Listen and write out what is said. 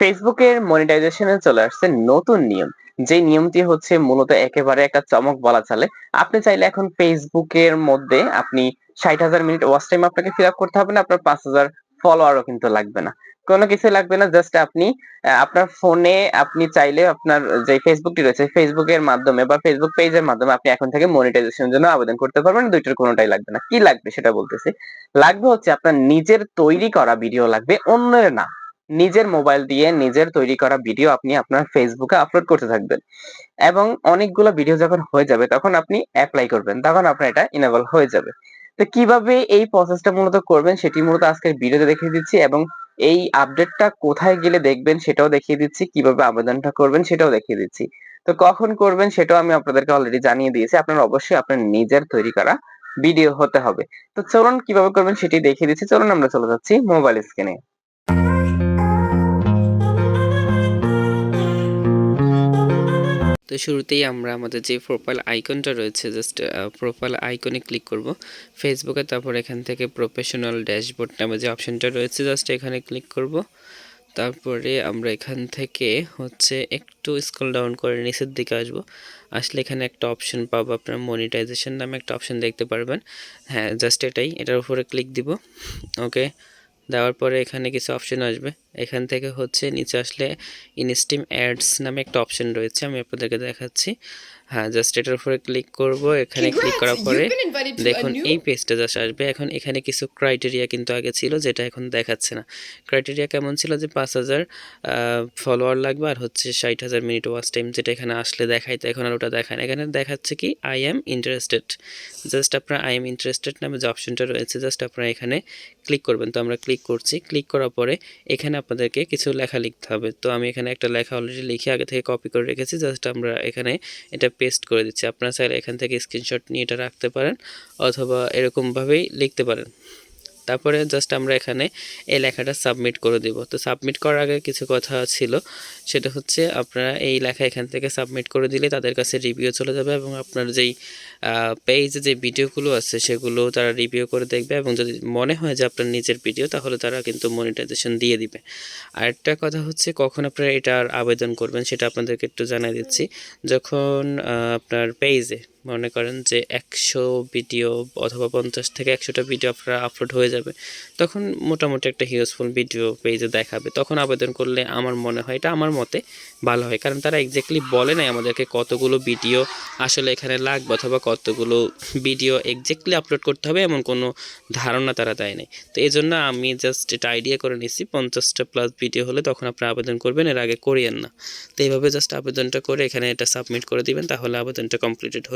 ফেসবুকের মনিটাইজেশনে চলে আসছে নতুন নিয়ম। যে নিয়মটি হচ্ছে মূলত একেবারে একটা চমক বলা চলে। আপনি চাইলে এখন ফেসবুকের মধ্যে আপনি ষাট হাজার মিনিট ওয়াচ টাইম আপনাকে ফিল আপ করতে হবে না, আপনার পাঁচ হাজার ফলোয়ারও কিন্তু লাগবে না। কোনো কিছু লাগবে না জাস্ট আপনি আপনার ফোনে আপনি চাইলে আপনার যে ফেসবুকটি রয়েছে ফেসবুকের মাধ্যমে বা ফেসবুক পেজের মাধ্যমে আপনি এখন থেকে মনিটাইজেশনের জন্য আবেদন করতে পারবেন, দুইটার কোনোটাই লাগবে না। কি লাগবে সেটা বলতেছি? লাগবে হচ্ছে আপনার নিজের তৈরি করা ভিডিও লাগবে, অন্যের না। নিজের মোবাইল দিয়ে নিজের তৈরি করা ভিডিও আপনি আপনার ফেসবুকে আপলোড করতে থাকবেন। এবং অনেকগুলো ভিডিও যখন হয়ে যাবে, তখন আপনি অ্যাপ্লাই করবেন। তখন আপনার এটা ইনেবল হয়ে যাবে। তো কীভাবে এই প্রসেসটা মূলত করবেন, সেটি মূলত আজকের ভিডিওতে দেখিয়ে দিচ্ছি এবং এই আপডেটটা কোথায় গেলে দেখবেন, সেটাও দেখিয়ে দিচ্ছি। কীভাবে আবেদনটা করবেন, সেটাও দেখিয়ে দিচ্ছি। তো কখন করবেন, সেটাও আমি আপনাদেরকে অলরেডি জানিয়ে দিয়েছি। আপনার অবশ্যই আপনার নিজের তৈরি করা ভিডিও হতে হবে। তো চলুন কীভাবে করবেন, সেটি দেখিয়ে দিচ্ছি। চলুন আমরা চলে যাচ্ছি মোবাইল স্ক্রিনে তো শুরুতেই আমরা আমাদের যে প্রোফাইল আইকনটা রয়েছে জাস্ট প্রোফাইল আইকনে ক্লিক করব। ফেসবুকে তারপর এখান থেকে প্রফেশনাল ড্যাশবোর্ড নামে যে অপশনটা রয়েছে জাস্ট এখানে ক্লিক করব। তারপরে আমরা এখান থেকে হচ্ছে একটু স্ক্রল ডাউন করে নিচের দিকে আসব। আসলে এখানে একটা অপশন পাবো, আপনার মনিটাইজেশন নামে একটা অপশন দেখতে পারবেন। হ্যাঁ জাস্ট এটাই, এটার উপরে ক্লিক দিব। ওকে দেওয়ার পরে এখানে কিছু অপশন আসবে। এখান থেকে হচ্ছে নিচে আসলে ইনস্টিম অ্যাডস নামে একটা অপশন রয়েছে আমি আপনাদেরকে দেখাচ্ছি। হ্যাঁ জাস্ট এটার উপরে ক্লিক করব এখানে ক্লিক করার পরে দেখুন এই পেজটা জাস্ট আসবে। এখন এখানে কিছু ক্রাইটেরিয়া কিন্তু আগে ছিল যেটা এখন দেখাচ্ছে না। ক্রাইটেরিয়া কেমন ছিল? যে পাঁচ হাজার ফলোয়ার লাগবে আর হচ্ছে ষাট হাজার মিনিট ওয়াচ টাইম যেটা এখানে আসলে দেখাইতে এখন আর ওটা দেখায় না। এখানে দেখাচ্ছে কি আই এম ইন্টারেস্টেড জাস্ট আপনার আই এম ইন্টারেস্টেড নামে যে অপশনটা রয়েছে জাস্ট আপনারা এখানে ক্লিক করবেন। তো আমরা ক্লিক করছি। ক্লিক করার পরে এখানে আপনাদেরকে কিছু লেখা লিখতে হবে। তো আমি এখানে একটা লেখা অলরেডি লিখে আগে থেকে কপি করে রেখেছি জাস্ট আমরা এখানে এটা পেস্ট করে দিচ্ছি। আপনারা চাইলে এখান থেকে স্ক্রিনশট নিয়ে এটা রাখতে পারেন, অথবা এরকমভাবেই লিখতে পারেন। তারপরে জাস্ট আমরা এখানে এই লেখাটা সাবমিট করে দেব। তো সাবমিট করার আগে কিছু কথা ছিল, সেটা হচ্ছে আপনারা এই লেখা এখান থেকে সাবমিট করে দিলে তাদের কাছে রিভিউ চলে যাবে এবং আপনার যেই পেজে যে ভিডিওগুলো আছে সেগুলো তারা রিভিউ করে দেখবে এবং যদি মনে হয় যে আপনার নিজের ভিডিও তাহলে তারা কিন্তু মনিটাইজেশন দিয়ে দিবে। আরেকটা কথা হচ্ছে কখন আপনারা এটার আবেদন করবেন সেটা আপনাদেরকে একটু জানাই দিচ্ছি। যখন আপনার পেজে মনে করেন যে একশো ভিডিও অথবা পঞ্চাশ থেকে একশোটা ভিডিও আপনার আপলোড হয়ে যাবে, তখন মোটামুটি একটা হিউজফুল ভিডিও পেজে দেখাবে। তখন আবেদন করলে আমার মনে হয়, এটা আমার মতে ভালো হয়। কারণ তারা এক্স্যাক্টলি বলে নাই আমাদেরকে কতগুলো ভিডিও আসলে এখানে লাগবে অথবা কতগুলো ভিডিও এক্স্যাক্টলি আপলোড করতে হবে, এমন কোনো ধারণা তারা দেয় নাই। তো এই জন্য আমি জাস্ট এটা আইডিয়া করে নিছি, পঞ্চাশটা প্লাস ভিডিও হলে তখন আপনি আবেদন করবেন, এর আগে করিয়েন না। তো এইভাবে জাস্ট আবেদনটা করে এখানে এটা সাবমিট করে দিবেন, তাহলে আবেদনটা কমপ্লিটেড